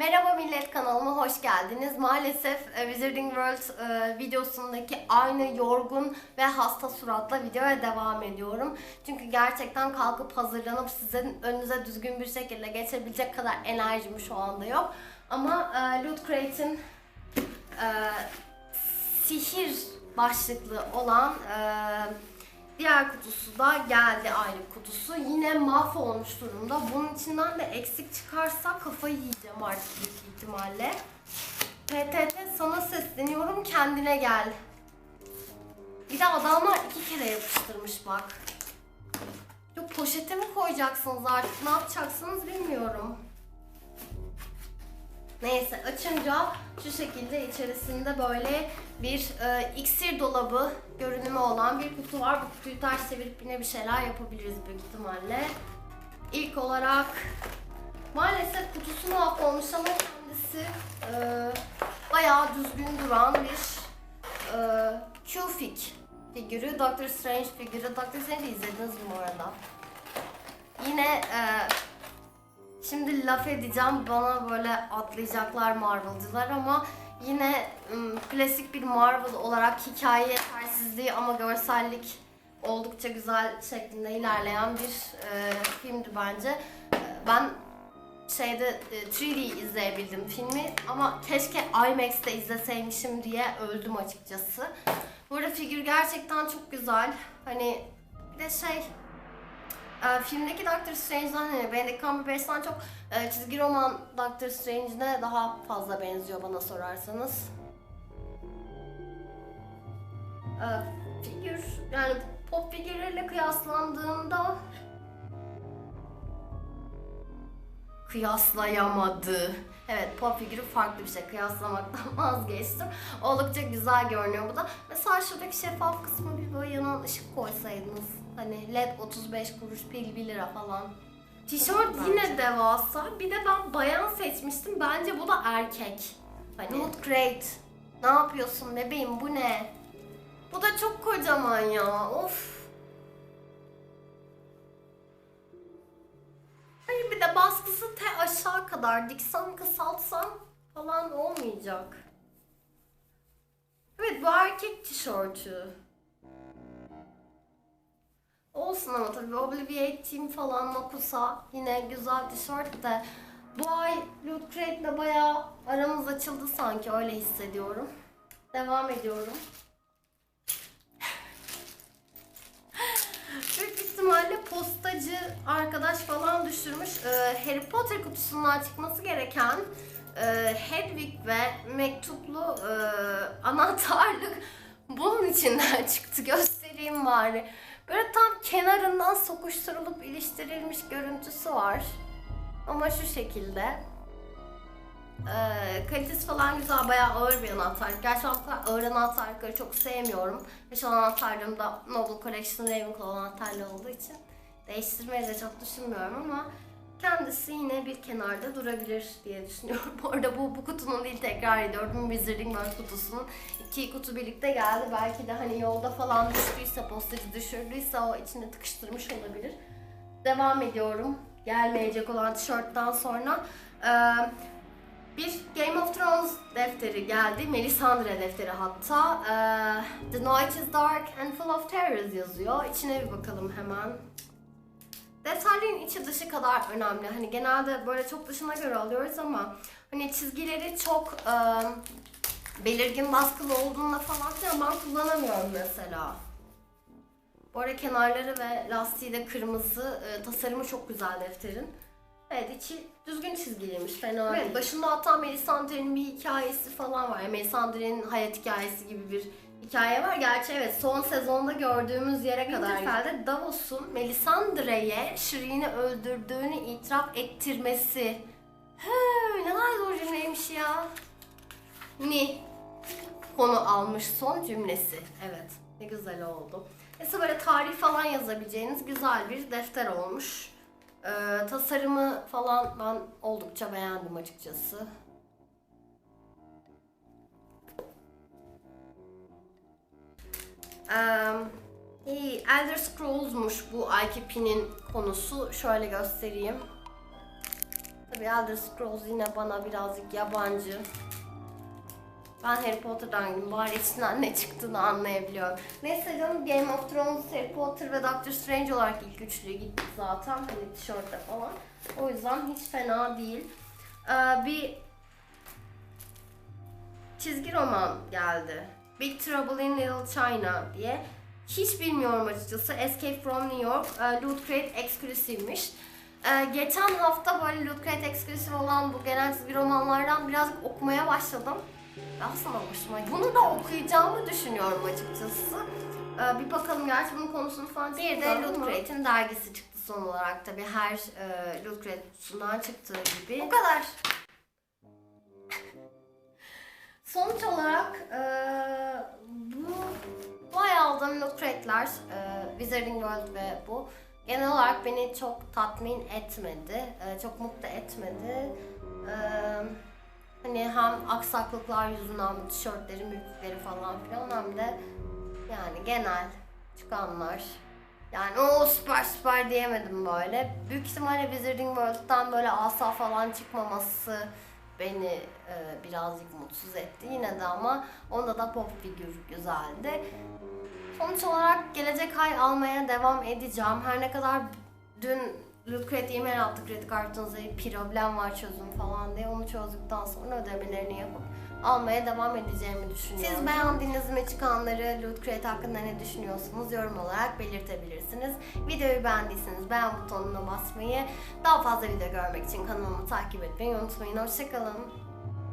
Merhaba millet kanalıma hoş geldiniz. Maalesef e, Wizarding World e, videosundaki aynı yorgun ve hasta suratla videoya devam ediyorum. Çünkü gerçekten kalkıp hazırlanıp sizin önünüze düzgün bir şekilde geçebilecek kadar enerjim şu anda yok. Ama e, Loot Crate'in e, sihir başlıklı olan e, diğer kutusu da geldi ayrı kutusu. Yine mahvolmuş durumda. Bunun içinden de eksik çıkarsa kafayı yiyeceğim artık büyük ihtimalle. PTT sana sesleniyorum kendine gel. Bir de adamlar iki kere yapıştırmış bak. Yok poşete mi koyacaksınız artık ne yapacaksınız bilmiyorum. Neyse açınca şu şekilde içerisinde böyle bir e, iksir dolabı görünümü olan bir kutu var. Bu kutuyu ters çevirip yine bir şeyler yapabiliriz büyük ihtimalle. İlk olarak maalesef kutusu mahvolmuş ama kendisi e, bayağı düzgün duran bir e, Q-Fig figürü, Doctor Strange figürü. Doctor Strange'i izlediniz mi bu arada? Yine e, Şimdi laf edeceğim bana böyle atlayacaklar Marvel'cılar ama yine ım, klasik bir Marvel olarak hikaye yetersizliği ama görsellik oldukça güzel şeklinde ilerleyen bir e, filmdi bence. E, ben şeyde e, 3D izleyebildim filmi ama keşke IMAX'te izleseymişim diye öldüm açıkçası. Bu arada figür gerçekten çok güzel. Hani bir de şey e, filmdeki Doctor Strange'den hani Benedict Cumberbatch'ten çok e, çizgi roman Doctor Strange'ine daha fazla benziyor bana sorarsanız. E, figür yani pop figürlerle kıyaslandığında kıyaslayamadı. Evet pop figürü farklı bir şey. Kıyaslamaktan vazgeçtim. Oldukça güzel görünüyor bu da. Mesela şuradaki şeffaf kısmı bir böyle ışık koysaydınız. Hani led 35 kuruş pil 1 lira falan. Tişört yine devasa. Bir de ben bayan seçmiştim. Bence bu da erkek. Hani Loot Crate. Ne yapıyorsun bebeğim bu ne? Bu da çok kocaman ya. Of. Hayır bir de baskısı te aşağı kadar diksem kısaltsam falan olmayacak. Evet bu erkek tişörtü. Olsun ama tabii Obliviate Team falan Makusa yine güzel tişört de bu ay Loot Crate'le bayağı aramız açıldı sanki öyle hissediyorum. Devam ediyorum. Büyük ihtimalle postacı arkadaş falan düşürmüş. Ee, Harry Potter kutusundan çıkması gereken e, Hedwig ve mektuplu e, anahtarlık bunun içinden çıktı. Göstereyim bari. Böyle tam kenarından sokuşturulup iliştirilmiş görüntüsü var. Ama şu şekilde. Ee, kalitesi falan güzel, bayağı ağır bir anahtar. Gerçi ağır anahtarlıkları çok sevmiyorum. Ve şu an anahtarlığım da Noble Collection Ravenclaw anahtarlığı olduğu için değiştirmeyi de çok düşünmüyorum ama kendisi yine bir kenarda durabilir diye düşünüyorum. Bu arada bu, bu kutunun değil tekrar ediyorum. Wizarding World kutusunun iki kutu birlikte geldi. Belki de hani yolda falan düştüyse, postacı düşürdüyse o içine tıkıştırmış olabilir. Devam ediyorum. Gelmeyecek olan tişörtten sonra. Ee, bir Game of Thrones defteri geldi. Melisandre defteri hatta. Ee, The Night is Dark and Full of Terrors yazıyor. İçine bir bakalım hemen. Detayların içi dışı kadar önemli. Hani genelde böyle çok dışına göre alıyoruz ama hani çizgileri çok e, belirgin baskılı olduğunda falan filan ben kullanamıyorum mesela. Bu arada kenarları ve lastiği de kırmızı. E, tasarımı çok güzel defterin. Evet içi düzgün çizgiliymiş fena değil. Başında hatta Melisandre'nin bir hikayesi falan var. Yani Melisandre'nin hayat hikayesi gibi bir hikaye var. Gerçi evet son sezonda gördüğümüz yere kadar. Winterfell'de Davos'un Melisandre'ye Shireen'i öldürdüğünü itiraf ettirmesi. He, ne kadar zor cümleymiş ya. Ni konu almış son cümlesi. Evet ne güzel oldu. Neyse böyle tarih falan yazabileceğiniz güzel bir defter olmuş. Ee, tasarımı falan ben oldukça beğendim açıkçası. Ee, Elder Scrolls'muş bu IKP'nin konusu. Şöyle göstereyim. Tabii Elder Scrolls yine bana birazcık yabancı. Ben Harry Potter'dan. Bari içinden ne çıktığını anlayabiliyorum. Neyse canım Game of Thrones, Harry Potter ve Doctor Strange olarak ilk üçlüye gittik zaten. Hani tişörtte falan. O yüzden hiç fena değil. Ee, bir çizgi roman geldi. Big Trouble in Little China diye. Hiç bilmiyorum açıkçası. Escape from New York, e, Loot Crate Exclusive'miş. E, geçen hafta böyle Loot Crate Exclusive olan bu genel çizgi romanlardan birazcık okumaya başladım. Aslında hoşuma gitti. Bunu da okuyacağımı düşünüyorum açıkçası. E, bir bakalım gerçi bunun konusunu falan Bir de Loot Crate'in dergisi çıktı son olarak tabii her e, Loot Crate kutusundan çıktığı gibi. Bu kadar. Sonuç olarak eee, bu bu ay aldığım Loot Crate'ler eee, Wizarding World ve bu genel olarak beni çok tatmin etmedi. eee, çok mutlu etmedi. Eee, hani hem aksaklıklar yüzünden bu tişörtlerin büyüklükleri falan filan hem de yani genel çıkanlar. Yani o süper süper diyemedim böyle. Büyük ihtimalle Wizarding World'dan böyle asa falan çıkmaması beni e, birazcık mutsuz etti yine de ama onda da pop figür güzeldi. Sonuç olarak gelecek ay almaya devam edeceğim. Her ne kadar dün Lucret e-mail attı kredi kartınızda bir problem var çözüm falan diye onu çözdükten sonra ödemelerini yapıp almaya devam edeceğimi düşünüyorum. Siz beğendiğiniz mi çıkanları Loot Crate hakkında ne düşünüyorsunuz yorum olarak belirtebilirsiniz. Videoyu beğendiyseniz beğen butonuna basmayı, daha fazla video görmek için kanalımı takip etmeyi unutmayın. Hoşçakalın.